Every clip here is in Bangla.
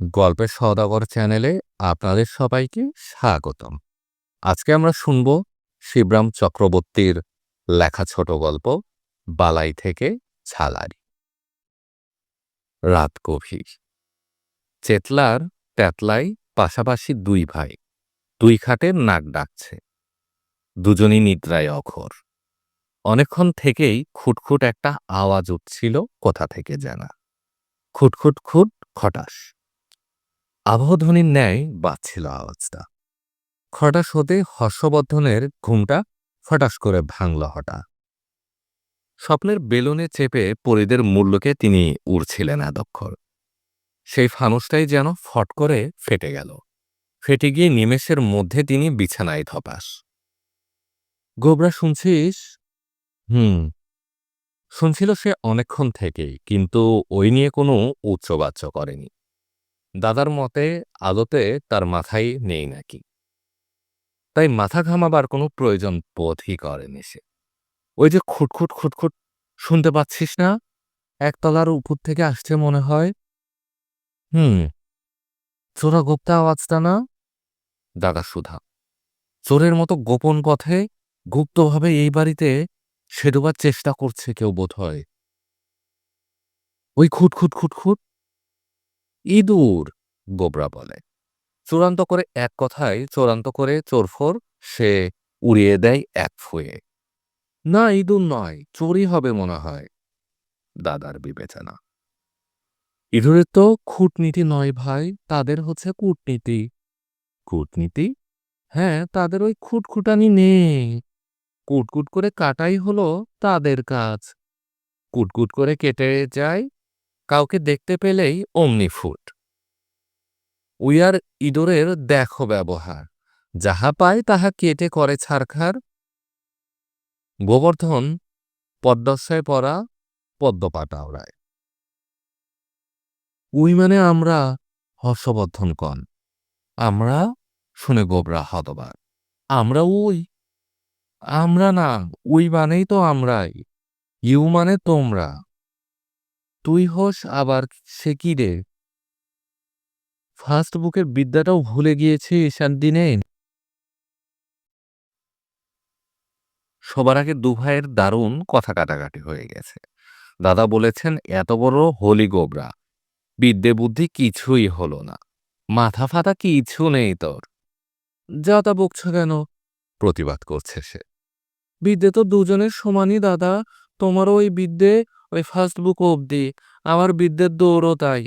গল্পের সওদাগর চ্যানেলে আপনাদের সবাইকে স্বাগতম। আজকে আমরা শুনব শিবরাম চক্রবর্তীর লেখা ছোট গল্প, বালাই থেকে ছালারি রাত গভীর। চেতলার তেতলাই পাশাপাশি দুই ভাই, দুই খাটের নাক ডাকছে। দুজনই নিদ্রায় অখর অনেকক্ষণ থেকেই খুটখুট একটা আওয়াজ উঠছিল কোথা থেকে জানা খুটখুট খুট খটাস। আবহধ্বনির ন্যায় বাজছিল আওয়াজটা। খটাস হতে হর্ষবর্ধনের ঘুমটা ফটাস করে ভাঙল হঠাৎ স্বপ্নের বেলুনে চেপে পরিদের মূল্যকে তিনি উড়ছিলেন এদক্ষর সেই ফানুসটাই যেন ফট করে ফেটে গেল। ফেটে গিয়ে নিমেষের মধ্যে তিনি বিছানায় ধপাস। গোবরা, শুনছিস? হুম। শুনছিল সে অনেকক্ষণ থেকেই, কিন্তু ওই নিয়ে কোনো উচ্চবাচ্য করেনি। দাদার মতে আদতে তার মাথায় নেই নাকি? তাই মাথা ঘামাবার কোনো প্রয়োজন বোধই করেনি সে। ওই যে খুটখুট খুটখুট শুনতে পাচ্ছিস না? একতলার উপর থেকে আসছে মনে হয়। হুম। চোরা গোপ্তা আওয়াজটা না? দাদা সুধা। চোরের মতো গোপন পথে গুপ্তভাবে এই বাড়িতে সেদুবার চেষ্টা করছে কেউ বোধ হয় ওই খুটখুট খুটখুট ইঁদুর গোবরা বলে। চূড়ান্ত করে এক কথায়, চূড়ান্ত করে চোরফোর সে উড়িয়ে দেয় এক ফুয়ে। না, ইঁদুর নয়, চোরই হবে মনে হয়। দাদার বিবেচনা। ইঁদুরের তো খুটনীতি নয় ভাই, তাদের হচ্ছে কূটনীতি। কূটনীতি? হ্যাঁ তাদের ওই খুটখুটানি নেই। কুটকুট করে কাটাই হলো তাদের কাজ। কুটকুট করে কেটে যায় কাউকে দেখতে পেলেই অমনি ফুট। উইয়ার ইঁদুরের দেখো ব্যবহার। যাহা পায় তাহা কেটে করে ছারখার। গোবর্ধন পদ্মশয় পরা পদ্মপাটা ওড়ায় উই মানে আমরা হর্ষবর্ধন কন। আমরা শুনে গোবরা হতবার আমরা উই। আমরা না, উই মানেই তো আমরাই। ইউ মানে তোমরা। তুই হোস, আবার সে কি রে? ফার্স্ট বুকের বিদ্যাটাও ভুলে গিয়েছে ঈশান দিনে। সবার আগে দু ভাইয়ের দারুণ কথা কাটাকাটি হয়ে গেছে। দাদা বলেছেন, এত বড় হোলি গোবরা। বিদ্যে বুদ্ধি কিছুই হলো না। মাথা ফাতা কিছু নেই তোর। যা তা বকছ কেন? প্রতিবাদ করছে সে। বিদ্যে তো দুজনের সমানই, দাদা। তোমারও ওই বিদ্যে ওই ফার্স্ট বুক অবধি, আমার বিদ্যের দৌড়ও তাই।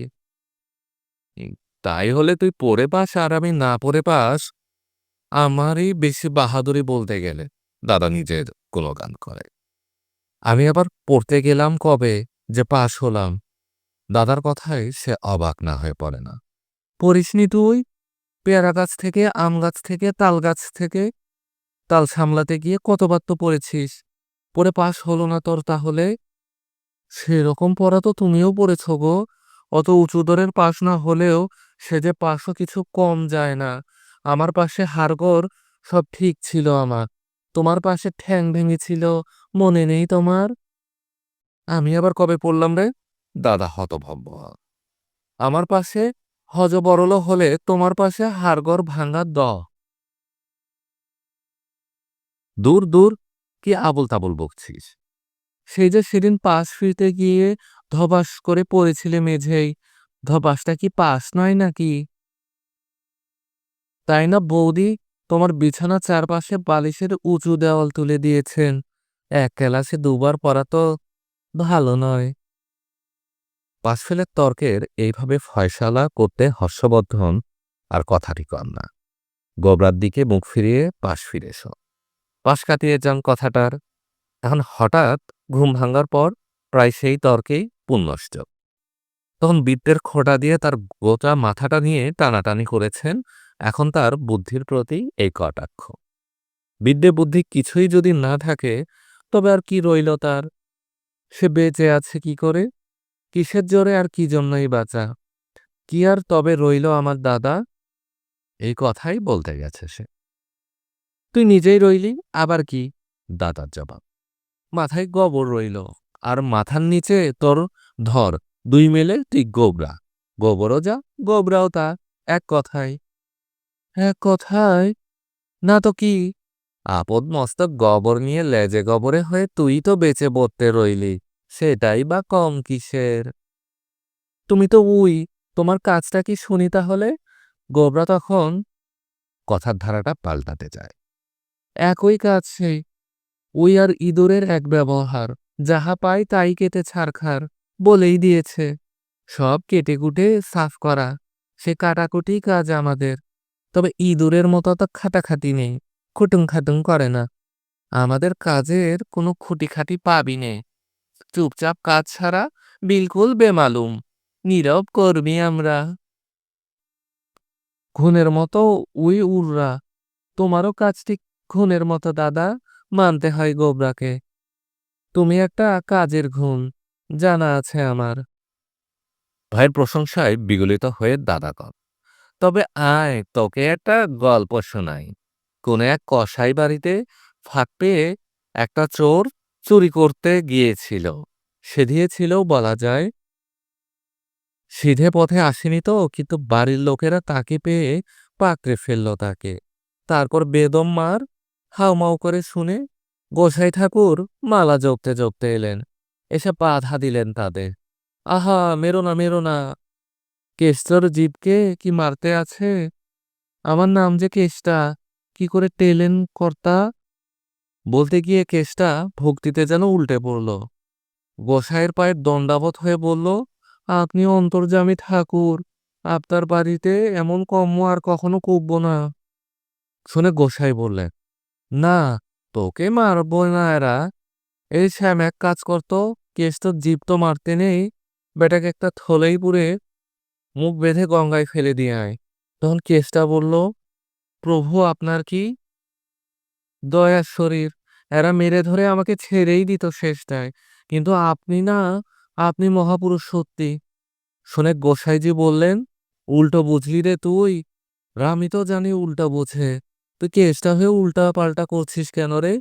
তাই হলে তুই পড়ে পাস আর আমি না পড়ে পাস? আমারই বেশি বাহাদুরি বলতে গেলে, দাদা নিজের গান করে। আমি আবার পড়তে গেলাম কবে যে পাশ হলাম। দাদার কথায় সে অবাক না হয়ে পড়ে না। পড়িসনি তুই? পেয়ারা গাছ থেকে, আম গাছ থেকে, তাল গাছ থেকে? তাল সামলাতে গিয়ে কতবার তো পড়েছিস? পড়ে পাশ হলো না তোর তাহলে? সেরকম পড়া তো তুমিও পড়েছ গো। অত উঁচু দরের পাশ না হলেও সে যে পাশও কিছু কম যায় না। আমার পাশে হাড়গড় সব ঠিক ছিল আমার। তোমার পাশে ঠ্যাং ভেঙেছিল মনে নেই তোমার? আমি আবার কবে পড়লাম রে? দাদা হতভম্ব। আমার পাশে হজ বড়ল হলে তোমার পাশে হাড়গড় ভাঙা দ। দূর দূর কি আবল তাবল বকছিস? সেই যে সেদিন পাশ ফিরতে গিয়ে ধবাস করে পড়েছিলে মেঝেই ধবাসটা কি পাশ নয় নাকি? তাই না বৌদি? তোমার বিছানা চারপাশে বালিশের উঁচু দেওয়াল তুলে দিয়েছেন। এক ক্লাসে দুবার পড়া তো ভালো নয়। পাশফেলের তর্কের এইভাবে ফয়সালা করতে হর্ষবর্ধন আর কথাটি কম না। গোবরার দিকে মুখ ফিরিয়ে পাশ ফিরেছ পাশ কাটিয়ে যান কথাটার। এখন হঠাৎ ঘুম ভাঙার পর প্রায় সেই তর্কেই পুনষ্ট তখন বিদ্যের খোঁটা দিয়ে তার গোটা মাথাটা নিয়ে টানাটানি করেছেন এখন তার বুদ্ধির প্রতি এই কটাক্ষ। বিদ্যে বুদ্ধি কিছুই যদি না থাকে, তবে আর কি রইল তার? সে বেঁচে আছে কি করে? কিসের জোরে আর কি জন্যই বাঁচা? কি আর তবে রইল আমার দাদা? এই কথাই বলতে গেছে সে। তুই নিজেই রইলি, আবার কি? দাদার জবাব। মাথায় গবর রইল, আর মাথার নিচে তোর ধর, দুই মেলে তুই গোবরা। গোবরও যা, গোবরাও তা, এক কথায়। এক কথায়? না তো কি? আপদ মস্তক গবর নিয়ে লেজে গবরে হয়ে তুই তো বেঁচে বলতে রইলি, সেটাই বা কম কিসের? তুমি তো উই, তোমার কাজটা কি শুনি তাহলে? গোবরা তখন কথার ধারাটা পাল্টাতে যায়। একই কাজ সেই উই আর ইঁদুরের এক ব্যবহার, যাহা পায় তাই কেটে ছাড়খার বলেই দিয়েছে। সব কেটে কুটে সাফ করা, সে কাটাকুটি কাজ আমাদের। তবে ইঁদুরের মতো তো খাটাখাটি নেই খুটুং খাটুং করে না। আমাদের কাজের কোনো খুঁটিখাটি পাবি নে। চুপচাপ কাজ ছাড়া বিলকুল বেমালুম, নীরব কর্মী আমরা। খুনের মতো উই উড়রা, তোমারও কাজটি খুনের মতো, দাদা। মানতে হয় গোবরাকে। তুমি একটা কাজের ঘুণ জানা আছে আমার। ভাইয়ের প্রশংসায় বিগলিত হয়ে দাদা কর তবে আয়, তোকে একটা গল্প শোনাই। কোন এক কসাই বাড়িতে ফাঁক পেয়ে একটা চোর চুরি করতে গিয়েছিল। সেধিয়ে ছিল বলা যায়, সিধে পথে আসেনি তো, কিন্তু বাড়ির লোকেরা তাকে পেয়ে পাকড়ে ফেলল তাকে। তারপর বেদম মার হাউমাউ করে শুনে গোসাই ঠাকুর মালা জপতে জপতে এলেন। এসে বাধা দিলেন তাদের। আহা, মেরো না মেরো না। কেষ্টর জীবকে কি মারতে আছে? আমার নাম যে কেষ্টা, কি করে টেলেন কর্তা? বলতে গিয়ে কেষ্টা ভক্তিতে যেন উল্টে পড়ল। গোসাইয়ের পায়ের দণ্ডাবত হয়ে বলল, আপনি অন্তর্জামী ঠাকুর, আপনার বাড়িতে এমন কম্ম আর কখনো কুবব না। শুনে গোসাই বললেন না, তোকে মারবো না এরা। এই শ্যাম, এক কাজ করতো, কেস তো জীব তো মারতে নেই, বেটাকে একটা থলেই পুরে মুখ বেঁধে গঙ্গায় ফেলে দিয়ে আয়। তখন কেসটা বলল, প্রভু, আপনার কি দয়ার শরীর? এরা মেরে ধরে আমাকে ছেড়েই দিত শেষটায়। কিন্তু আপনি না, আপনি মহাপুরুষ সত্যি। শুনে গোসাইজি বললেন, উল্টো বুঝলি রে তুই? আমি তো জানি উল্টা বোঝে। তুই কেসটা হয়ে উল্টা পাল্টা করছিস কেন রে?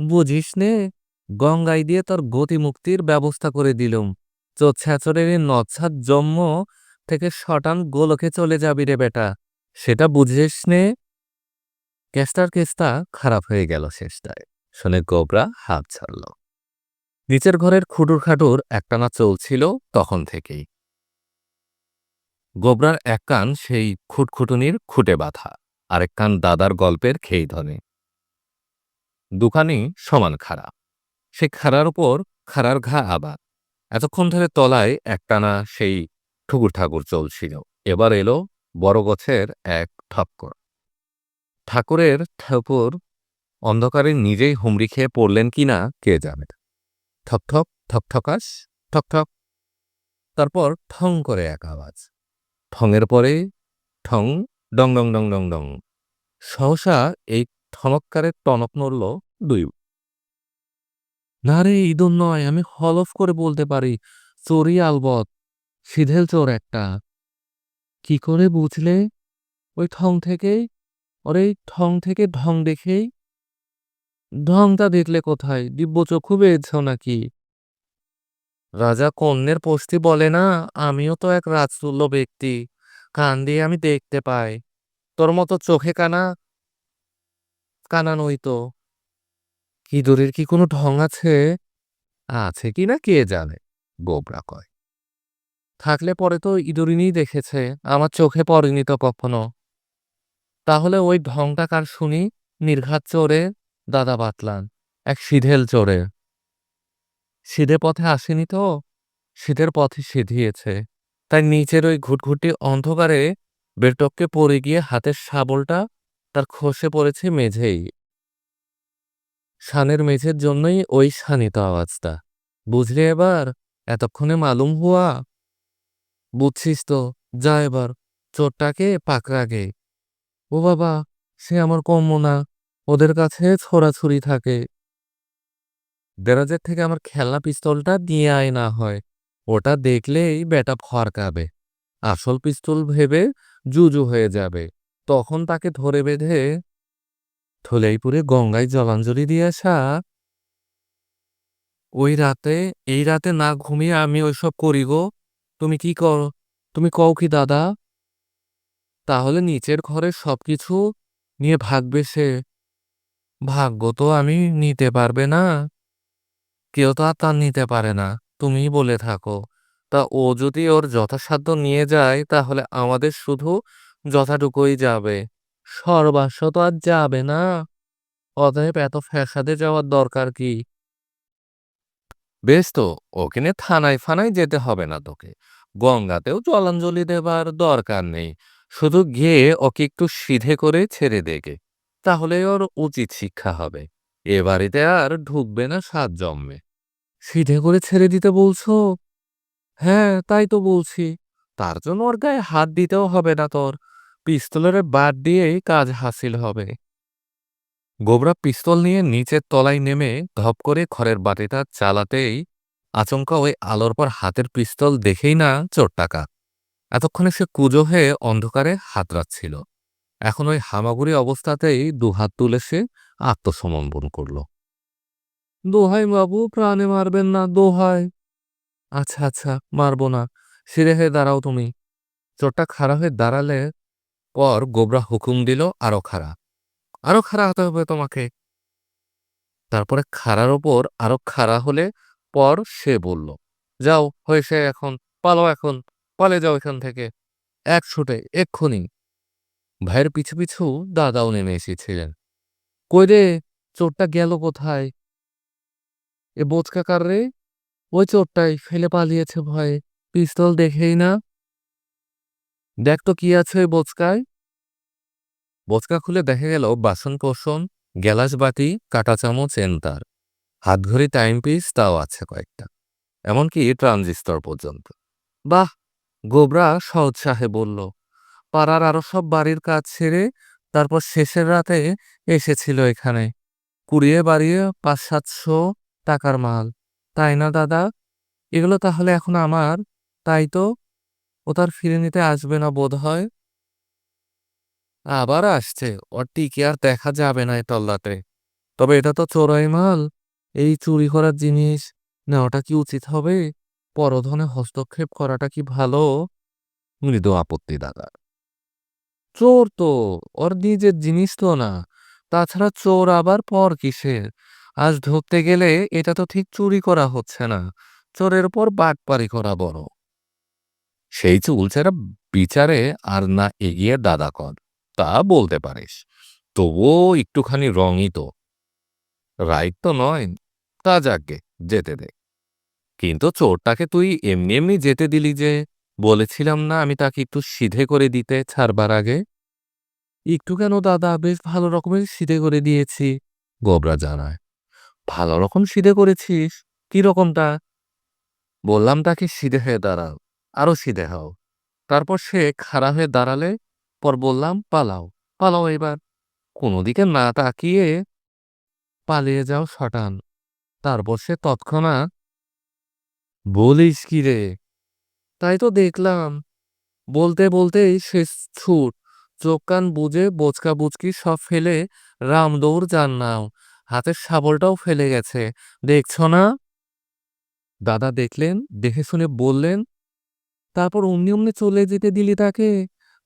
বুঝিস নে, গঙ্গায় দিয়ে তোর গতি মুক্তির ব্যবস্থা করে দিলুম। চোর ছ্যাচরের এই নচ্ছার জন্ম থেকে শটান গোলকে চলে যাবি রে বেটা, সেটা বুঝিস নে। কেসটার কেসটা খারাপ হয়ে গেল শেষটায়। শুনে গোবরা হাত ছাড়ল। নিচের ঘরের খুটুর খাটুর একটানা চলছিল তখন থেকেই। গোবরার এক কান সেই খুটখুটুনির খুঁটে বাঁধা। আরেক কান দাদার গল্পের খেই ধনে দুখানি সমান খাড়া। সে খাড়ার উপর খাড়ার ঘা আবার। এতক্ষণ ধরে তলায় একটানা সেই ঠুকুর ঠাকুর চলছিল। এবার এলো বড় গাছের এক ঠক্কর। ঠাকুরের ঠাকুর অন্ধকারে নিজেই হুমড়ি খেয়ে পড়লেন কে জানে? ঠক ঠক ঠক ঠকাস, ঠক ঠক। তারপর ঠং করে এক আওয়াজ। ঠঙের পরে ঠং ডং ডং ডং ডং ডং। সহসা এই ঠনৎকারের টনক নড়ল দুই না রে ইঁদুর নয়, আমি হলফ করে বলতে পারি, চোরই আলবত সিধেল চোর একটা। কি করে বুঝলে? ওই ঠং থেকেই, ওর এই ঠং থেকে ঢং দেখেই? ঢংটা দেখলে কোথায়? দিব্য চক্ষু পেয়েছ নাকি? রাজা কন্যের পোস্তি বলে না, আমিও তো এক রাজতুল্য ব্যক্তি। কান দিয়ে আমি দেখতে পাই। তোর মতো চোখে কানা কানা নই তো ইঁদুরের কি কোনো ঢং আছে? আছে কি না কে জানে? গোবরা কয়। থাকলে পরে তো ইঁদুরিনী দেখেছে, আমার চোখে পড়েনি তো কখনো। তাহলে ওই ঢংটা কার শুনি? নির্ঘাত চোরে দাদা বাতলান, এক সিধেল চোরে। সিধে পথে আসেনি তো? সিধের পথে সিধিয়েছে। তাই নিচের ওই ঘুটঘুটি অন্ধকারে বেটককে পড়ে গিয়ে হাতের শাবলটা তার খসে পড়েছে মেঝেই। শানের মেঝের জন্যই ওই শানিত আওয়াজটা। বুঝলি এবার? এতক্ষণে মালুম হুয়া। বুঝছিস তো? যা এবার। চোরটাকে পাকড়াগে। ও বাবা, সে আমার কম্য না। ওদের কাছে ছোড়াছুরি থাকে। দেরাজের থেকে আমার খেলনা পিস্তলটা দিয়ে আয় না হয়। ওটা দেখলেই বেটা ফরকাবে। আসল পিস্তল ভেবে জুজু হয়ে যাবে। তখন তাকে ধরে বেঁধে থলেইপুরে গঙ্গায় জলাঞ্জলি দিয়ে আসা। ওই রাতে, এই রাতে না ঘুমিয়ে আমি ওইসব করি গো। তুমি কি করো, তুমি কও কি দাদা? তাহলে নিচের ঘরের সবকিছু নিয়ে ভাগবে সে। ভাগ্য তো আমি নিতে পারবে না। কেউ তো আর তার নিতে পারে না। তুমিই বলে থাকো। তা ও যদি ওর যথাসাধ্য নিয়ে যায়, তাহলে আমাদের শুধু যথাটুকুই যাবে। সর্বাস্ব তো আর যাবে না। অতএব এত ফ্যাসাদে যাওয়ার দরকার কি? বেশ তো ওখানে থানায় ফানায় যেতে হবে না তোকে। গঙ্গাতেও জলাঞ্জলি দেবার দরকার নেই। শুধু গিয়ে ওকে একটু সিধে করে ছেড়ে দেগে তাহলে ওর উচিত শিক্ষা হবে। এ বাড়িতে আর ঢুকবে না সাত জন্মে। সিধে করে ছেড়ে দিতে বলছো? হ্যাঁ তাই তো বলছি। তার জন্য ওর গায়ে হাত দিতেও হবে না তোর। পিস্তলের বাদ দিয়েই কাজ হাসিল হবে। গোবরা পিস্তল নিয়ে নিচের তলায় নেমে ধপ করে ঘরের বাটিটা চালাতেই আচমকা ওই আলোর পর হাতের পিস্তল দেখেই না চোর টাকা। এতক্ষণে সে কুজো হয়ে অন্ধকারে হাতড়াচ্ছিল। এখন ওই হামাগুড়ি অবস্থাতেই দুহাত তুলে সে আত্মসমর্পণ করল। দোহাই বাবু, প্রাণে মারবেন না, দোহাই। আচ্ছা আচ্ছা মারবো না। সিরে হয়ে দাঁড়াও তুমি। চোরটা খাড়া হয়ে দাঁড়ালে পর গোবরা হুকুম দিল, আরও খাড়া। আরও খাড়া হতে হবে তোমাকে। তারপরে খাড়ার ওপর আরও খাড়া হলে পর সে বলল, যাও, হয়েছে এখন পালো এখন, পালে যাও এখান থেকে। এক ছুটে, এক্ষুনি। ভাইয়ের পিছু পিছু দাদাও নেমে এসেছিলেন। কই রে, চোরটা গেল কোথায়? এ বোচকা কার রে? ওই চোরটাই ফেলে পালিয়েছে ভয়ে। পিস্তল দেখেই না? দেখ তো কি আছে ওই বোচকায় বোচকা খুলে দেখা গেল বাসন কোসন গ্যালাস বাটি কাটা চামচ এনতার হাতঘড়ি টাইম পিস তাও আছে কয়েকটা। এমনকি ট্রানজিস্টর পর্যন্ত। বাহ! গোবরা সউৎসাহে বলল, পাড়ার আরও সব বাড়ির কাজ ছেড়ে তারপর শেষের রাতে এসেছিল এখানে। কুড়িয়ে বাড়িয়ে পাঁচ সাতশো টাকার মাল। তাই না দাদা? এগুলো তাহলে এখন আমার তাই তো? ও তার ফিরে নিতে আসবে না বোধ হয় আবার আসছে ওর টিকে আর দেখা যাবে না এই তল্লাতে তবে এটা তো চোরাই মাল। এই চুরি করার জিনিস নেওয়াটা কি উচিত হবে? পরধনে হস্তক্ষেপ করাটা কি ভালো? মৃদু আপত্তি দাদা। চোর তো ওর নিজের জিনিস তো না। তাছাড়া চোর আবার পর কিসের? আজ ধরতে গেলে এটা তো ঠিক চুরি করা হচ্ছে না। চোরের উপর বাটপারি করা বড়। সেই চুলছেরা বিচারে আর না এগিয়ে দাদা কর, তা বলতে পারিস। তবুও একটুখানি রঙই তো। রাইট তো নয়, তা যাকগে, যেতে দে। কিন্তু চোরটাকে তুই এমনি এমনি যেতে দিলি যে, বলেছিলাম না আমি তাকে একটু সিধে করে দিতে ছাড়বার আগে? একটু কেন দাদা, বেশ ভালো রকমের সিধে করে দিয়েছি, গোবরা জানায়। ভালো রকম সিধে করেছিস? কি রকমটা? বললাম, তাকে সিধে হয়ে দাঁড়াও আরও সিধে হও। তারপর সে খাড়া হয়ে দাঁড়ালে, পর বললাম, পালাও পালাও এবার। কোনো দিকে না তাকিয়ে পালিয়ে যাও শটান। তারপর সে তৎক্ষণাৎ, বলিস কি রে? তাই তো দেখলাম, বলতে বলতেই শেষ ছুট, চোখ কান বুঝে বোচকা বুচকি সব ফেলে রামদৌড় যান নাও। হাতের শাবলটাও ফেলে গেছে। দেখছ না? দাদা দেখলেন, দেখে শুনে বললেন, তারপর অমনি অমনি চলে যেতে দিলি তাকে?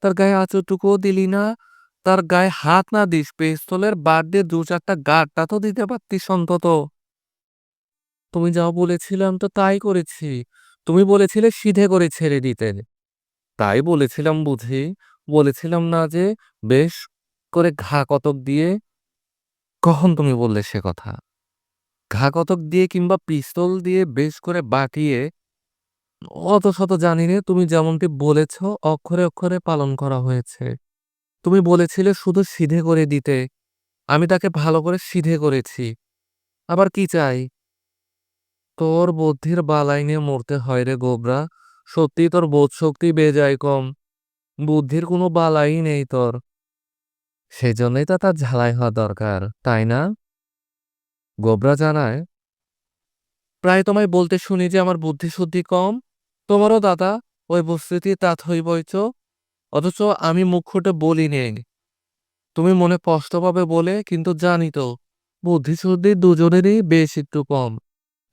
তার গায়ে আঁচড়টুকুও দিলি না? তার গায়ে হাত না দিস, পেস্তলের বাদ দিয়ে দু চারটা গাঁটটা তো দিতে পারতিস অন্তত। তুমি যাও বলেছিলাম তো তাই করেছি। তুমি বলেছিলে সিধে করে ছেড়ে দিতে। তাই বলেছিলাম বুঝি। বলেছিলাম না যে বেশ করে ঘা কতক দিয়ে কখন তুমি বললে সে কথা? ঘা কতক দিয়ে কিংবা পিস্তল দিয়ে বেশ করে বাটিয়ে, অত শত জানি নে তুমি যেমনটি বলেছ, অক্ষরে অক্ষরে পালন করা হয়েছে। তুমি বলেছিলে শুধু সিধে করে দিতে, আমি তাকে ভালো করে সিধে করেছি। আবার কি চাই? তোর বুদ্ধির বালাই নিয়ে মরতে হয় রে গোবরা সত্যি তোর বোধ শক্তি বেজায় কম। বুদ্ধির কোনো বালাই নেই তোর। সেজন্যই তো তার ঝালাই হওয়া দরকার তাই না? গোবরা জানায় প্রায় তোমায় বলতে শুনি যে আমার বুদ্ধি শুদ্ধি কম। তোমারও দাদা ওই বস্তিতে তাত হইবইচ অথচ আমি মুখ ফুটে বলি নেই তুমি মনে কষ্ট পাবে বলে কিন্তু জানি তো বুদ্ধি শুদ্ধি দুজনেরই বেশ একটু কম।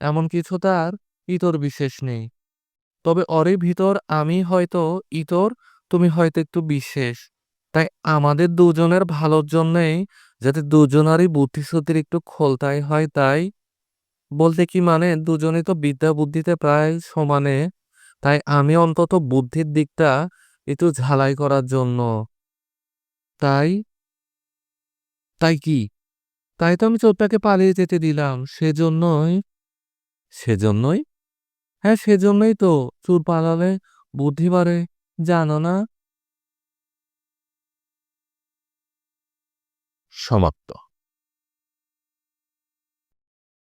এমন কিছু তার ইতর বিশেষ নেই। তবে ওরই ভিতর আমি হয়তো ইতর, তুমি হয়তো একটু বিশেষ। তাই আমাদের দুজনের ভালোর জন্যেই যাতে দুজনারই বুদ্ধি-শুদ্ধির একটু খোলতাই হয় তাই। বলতে কি মানে দুজনেই তো বিদ্যা বুদ্ধিতে প্রায় সমানে। তাই আমি অন্তত বুদ্ধির দিকটা একটু ঝালাই করার জন্য। তাই? তাই কি? তাই তো আমি চোরটাকে পালিয়ে যেতে দিলাম। সেজন্যই সেজন্যই? হ্যাঁ সেজন্যই তো চোর পালালে বুদ্ধি বাড়ে, জানো না? সমাপ্ত